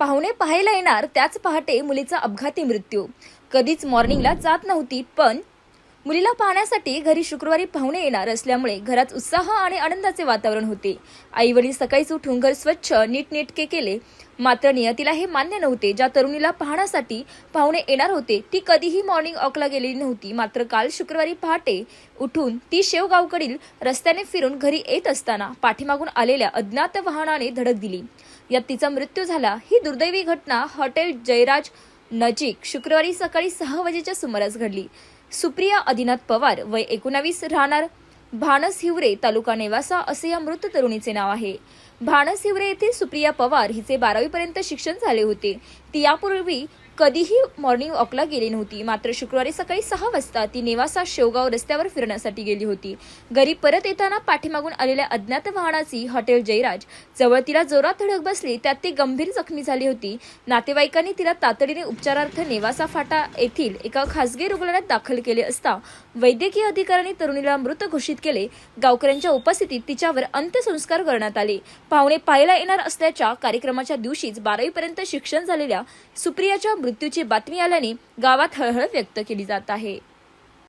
पाहुणे पाहायला येणार त्याच पहाटे मुलीचा अपघाती मृत्यू. कधीच मॉर्निंगला जात नव्हती पण मुलीला पाहण्यासाठी घरी शुक्रवारी पाहुणे येणार असल्यामुळे घरात उत्साह आणि आनंदाचे वातावरण होते. आई वडील सकाळीच उठून घर स्वच्छ नीटनेटके केले. मात्र नियतीला हे मान्य नव्हते. ज्या तरुणीला पाहण्यासाठी पाहुणे येणार होते ती कधीही मॉर्निंग वॉकला गेलेली नव्हती. मात्र काल शुक्रवारी पहाटे उठून ती शेवगावकडील रस्त्याने फिरून घरी येत असताना पाठीमागून आलेल्या अज्ञात वाहनाने धडक दिली. यात तिचा मृत्यू झाला. ही दुर्दैवी घटना हॉटेल जयराज नजीक शुक्रवारी सकाळी सहा वाजेच्या सुमारास घडली. सुप्रिया आदिनाथ पवार वय एकोणावीस राहणार भानस हिवरे तालुका नेवासा असे या मृत तरुणीचे नाव आहे. भानस हिवरे येथील सुप्रिया पवार हिचे बारावीपर्यंत शिक्षण झाले होते. ती यापूर्वी कधीही मॉर्निंग वॉकला गेली नव्हती. मात्र शुक्रवारी सकाळी सहा वाजता ती नेवासा शेवगाव रस्त्यावर फिरण्यासाठी गेली होती. घरी परत येताना पाठीमागून आलेल्या अज्ञात वाहनाची हॉटेल जयराज जवळ तिला जोरात धडक बसली त्यात ती गंभीर जखमी झाली होती. नातेवाईकांनी तिला तातडीने उपचारार्थ नेवासा फाटा येथील एका खासगी रुग्णालयात दाखल केले असता वैद्यकीय अधिकाऱ्यांनी तरुणीला मृत घोषित केले. गावकऱ्यांच्या उपस्थितीत तिच्यावर अंत्यसंस्कार करण्यात आले. पाहुणे पाहायला येणार असल्याच्या कार्यक्रमाच्या दिवशीच बारावीपर्यंत शिक्षण झालेल्या सुप्रियाच्या मृत्यूची बातमी आल्याने गावात हळहळ व्यक्त केली जात आहे.